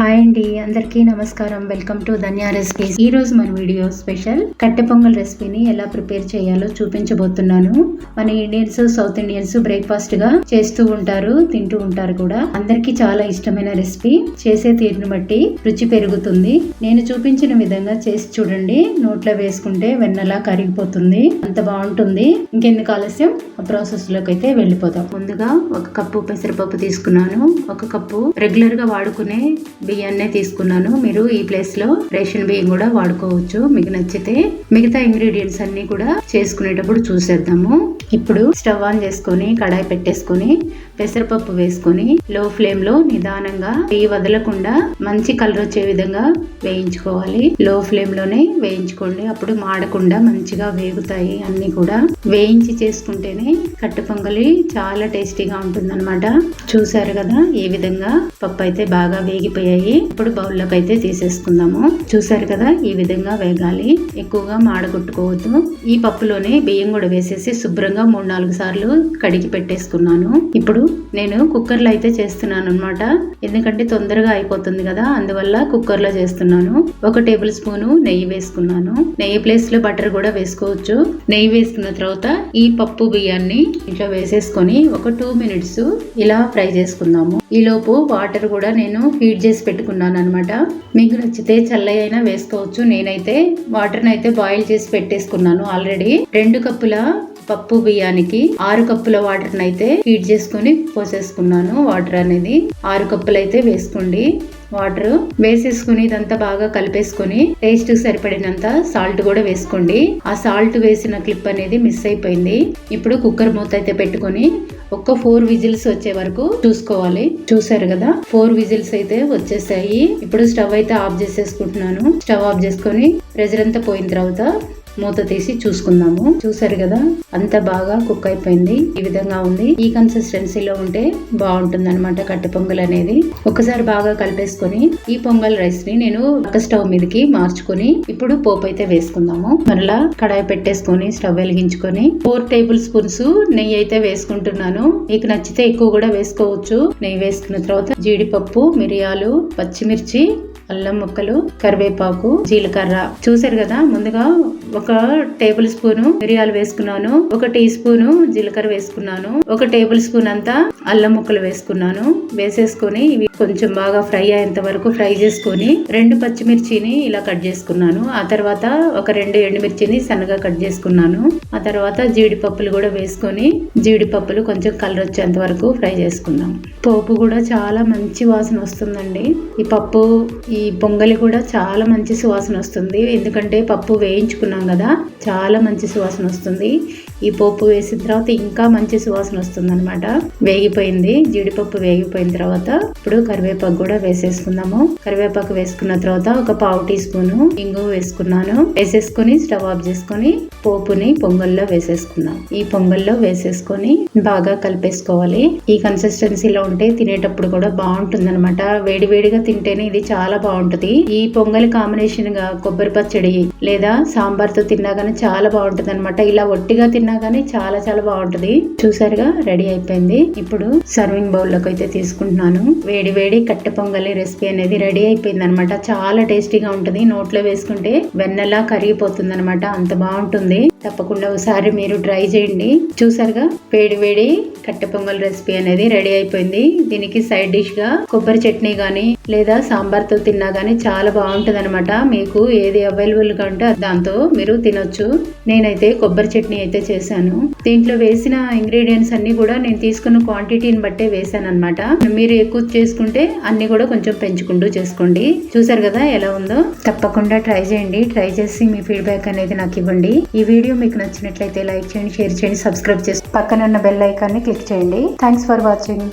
Hi అండి అందరికీ నమస్కారం. వెల్కమ్ టు ధన్యా రెసిపీస్ ఈ రోజు మన వీడియో స్పెషల్. కట్టె పొంగల్ రెసిపీని ఎలా ప్రిపేర్ చేయాలో చూపించబోతున్నాను. మన ఇండియన్స్ సౌత్ ఇండియన్స్ బ్రేక్ఫాస్ట్గా చేస్తూ ఉంటారు తింటూ ఉంటారు కూడా. అందరికీ చాలా ఇష్టమైన రెసిపీ. చేసే తీరును బట్టి రుచి పెరుగుతుంది. నేను చూపించిన విధంగా చేసి చూడండి. నోట్లో వేసుకుంటే వెన్నలా కరిగిపోతుంది. అంత బాగుంటుంది. ఇంకెందుకు ఆలస్యం? ఆ ప్రాసెస్లోకి అయితే వెళ్ళిపోతాం ముందుగా ఒక కప్పు పెసరపప్పు తీసుకున్నాను. ఒక కప్పు రెగ్యులర్గా వాడుకునే బియ్యాన్నే తీసుకున్నాను. మీరు ఈ ప్లేస్లో రేషన్ బియ్యం కూడా వాడుకోవచ్చు. మీకు నచ్చితే మిగతా ఇంగ్రీడియంట్స్ అన్ని కూడా చేసుకునేటప్పుడు చూసేద్దాము. ఇప్పుడు స్టవ్ ఆన్ చేసుకొని కడాయి పెట్టేసుకొని పెసరపప్పు వేసుకొని లో ఫ్లేమ్లో నిదానంగా నెయ్యి వదలకుండా మంచి కలర్ వచ్చే విధంగా వేయించుకోవాలి. లో ఫ్లేమ్లోనే వేయించుకోండి. అప్పుడు మాడకుండా మంచిగా వేగుతాయి అన్ని కూడా. వేయించి చేసుకుంటేనే కట్టు పొంగలి చాలా టేస్టీగా ఉంటుంది చూసారు కదా ఏ విధంగా పప్పు అయితే బాగా వేగిపోయాయి. ఇప్పుడు బౌల్లోకి అయితే తీసేసుకుందాము. చూసారు కదా ఈ విధంగా వేగాలి. ఎక్కువగా మాడగొట్టుకోవద్దు. ఈ పప్పులోనే బియ్యం కూడా వేసేసి శుభ్రంగా మూడు నాలుగు సార్లు కడిగి పెట్టేసుకున్నాను. ఇప్పుడు నేను కుక్కర్లో అయితే చేస్తున్నాను అనమాట ఎందుకంటే తొందరగా అయిపోతుంది కదా అందువల్ల కుక్కర్లో చేస్తున్నాను. ఒక టేబుల్ స్పూన్ నెయ్యి వేసుకున్నాను. నెయ్యి ప్లేస్లో బటర్ కూడా వేసుకోవచ్చు. నెయ్యి వేసుకున్న తర్వాత ఈ పప్పు బియ్యాన్ని ఇంట్లో వేసేసుకొని ఒక టూ మినిట్స్ ఇలా ఫ్రై చేసుకుందాము. ఈ లోపు వాటర్ కూడా నేను హీట్ చేసి పెట్టుకున్నాను అనమాట మీకు నచ్చితే చల్లగా అయినా వేసుకోవచ్చు. నేనైతే వాటర్ని అయితే బాయిల్ చేసి పెట్టేసుకున్నాను ఆల్రెడీ రెండు కప్పుల పప్పు బియ్యానికి ఆరు కప్పుల వాటర్ అయితే హీట్ చేసుకొని పోసేసుకున్నాను వాటర్ అనేది. ఆరు కప్పులు అయితే వేసుకోండి. వాటర్ వేసేసుకుని ఇదంతా బాగా కలిపేసుకొని టేస్ట్ సరిపడినంత సాల్ట్ కూడా వేసుకోండి. ఆ సాల్ట్ వేసిన క్లిప్ అనేది మిస్ అయిపోయింది. ఇప్పుడు కుక్కర్ మూత అయితే పెట్టుకొని ఒక్క ఫోర్ విజిల్స్ వచ్చే వరకు చూసుకోవాలి. చూసారు కదా? ఫోర్ విజిల్స్ అయితే వచ్చేసాయి. ఇప్పుడు స్టవ్ అయితే ఆఫ్ చేసేసుకుంటున్నాను. స్టవ్ ఆఫ్ చేసుకొని ప్రెజర్ అంతా పోయిన తర్వాత మూత తీసి చూసుకుందాము. చూసారు కదా? అంత బాగా కుక్ అయిపోయింది. ఈ విధంగా ఉంది. ఈ కన్సిస్టెన్సీలో ఉంటే బాగుంటుంది అనమాట కట్టె పొంగల్ అనేది. ఒకసారి బాగా కలిపేసుకొని ఈ పొంగల్ రైస్ని నేను ఒక స్టవ్ మీదకి మార్చుకొని ఇప్పుడు పోపు అయితే వేసుకుందాము. మరలా కడాయి పెట్టేసుకొని స్టవ్ వెలిగించుకొని ఫోర్ టేబుల్ స్పూన్స్ నెయ్యి అయితే వేసుకుంటున్నాను. మీకు నచ్చితే ఎక్కువ కూడా వేసుకోవచ్చు. నెయ్యి వేసుకున్న తర్వాత జీడిపప్పు మిరియాలు పచ్చిమిర్చి అల్లం ముక్కలు కరివేపాకు జీలకర్ర. చూసారు కదా ముందుగా ఒక టేబుల్ స్పూన్ మిరియాలు వేసుకున్నాను ఒక టీ స్పూన్ జీలకర్ర వేసుకున్నాను ఒక టేబుల్ స్పూన్ అంతా అల్లం ముక్కలు వేసుకున్నాను. వేసేసుకొని ఇవి కొంచెం బాగా ఫ్రై అయ్యేంత వరకు ఫ్రై చేసుకొని రెండు పచ్చిమిర్చిని ఇలా కట్ చేసుకున్నాను. ఆ తర్వాత ఒక రెండు ఎండుమిర్చిని సన్నగా కట్ చేసుకున్నాను. ఆ తర్వాత జీడిపప్పులు కూడా వేసుకొని జీడిపప్పులు కొంచెం కలర్ వచ్చేంత వరకు ఫ్రై చేసుకున్నాం పోపు కూడా చాలా మంచి వాసన వస్తుందండి. ఈ పప్పు ఈ పొంగలి కూడా చాలా మంచి సువాసన వస్తుంది. ఎందుకంటే పప్పు వేయించుకున్నాం కదా చాలా మంచి సువాసన వస్తుంది. ఈ పోపు వేసిన తర్వాత ఇంకా మంచి సువాసన వస్తుంది అనమాట వేగిపోయింది. జీడిపప్పు వేగిపోయిన తర్వాత ఇప్పుడు కరివేపాకు కూడా వేసేసుకుందాము. కరివేపాకు వేసుకున్న తర్వాత ఒక పావు టీ స్పూన్ ఇంగు వేసుకున్నాను. వేసేసుకొని స్టవ్ ఆఫ్ చేసుకొని పోపుని పొంగల్లో వేసేసుకుందాం. ఈ పొంగల్లో వేసేసుకొని బాగా కలిపేసుకోవాలి. ఈ కన్సిస్టెన్సీలో ఉంటే తినేటప్పుడు కూడా బాగుంటుంది అనమాట వేడి వేడిగా తింటేనే ఇది చాలా బాగుంటది. ఈ పొంగల్ కాంబినేషన్గా కొబ్బరి పచ్చడి లేదా సాంబార్తో తిన్నా కానీ చాలా బాగుంటది అనమాట ఇలా ఒట్టిగా తిన్న కానీ చాలా చాలా బాగుంటది. చూసారుగా రెడీ అయిపోయింది. ఇప్పుడు సర్వింగ్ బౌల్లోకి అయితే తీసుకుంటున్నాను. వేడి వేడి కట్టె పొంగలి రెసిపీ అనేది రెడీ అయిపోయింది అనమాట చాలా టేస్టీగా ఉంటది. నోట్లో వేసుకుంటే వెన్నెలా కరిగిపోతుంది అనమాట అంత బాగుంటుంది. తప్పకుండా ఒకసారి మీరు ట్రై చేయండి. చూసారుగా వేడి వేడి కట్టె పొంగల్ రెసిపీ అనేది రెడీ అయిపోయింది. దీనికి సైడ్ డిష్గా కొబ్బరి చట్నీ కానీ లేదా సాంబార్తో తిన్నా కానీ చాలా బాగుంటుంది అనమాట మీకు ఏది అవైలబుల్గా ఉంటే దాంతో మీరు తినొచ్చు. నేనైతే కొబ్బరి చట్నీ అయితే చేశాను. దీంట్లో వేసిన ఇంగ్రీడియంట్స్ అన్ని కూడా నేను తీసుకున్న క్వాంటిటీని బట్టే వేసాను అనమాట మీరు ఎక్కువ చేసుకుంటే అన్ని కూడా కొంచెం పెంచుకుంటూ చేసుకోండి. చూసారు కదా ఎలా ఉందో? తప్పకుండా ట్రై చేయండి. ట్రై చేసి మీ ఫీడ్బ్యాక్ అనేది నాకు ఇవ్వండి. ఈ వీడియో మీకు నచ్చినట్లయితే లైక్ చేయండి షేర్ చేయండి సబ్స్క్రైబ్ చేసి పక్కన ఉన్న బెల్ ఐకాన్ని క్లిక్ చేయండి. Thanks for watching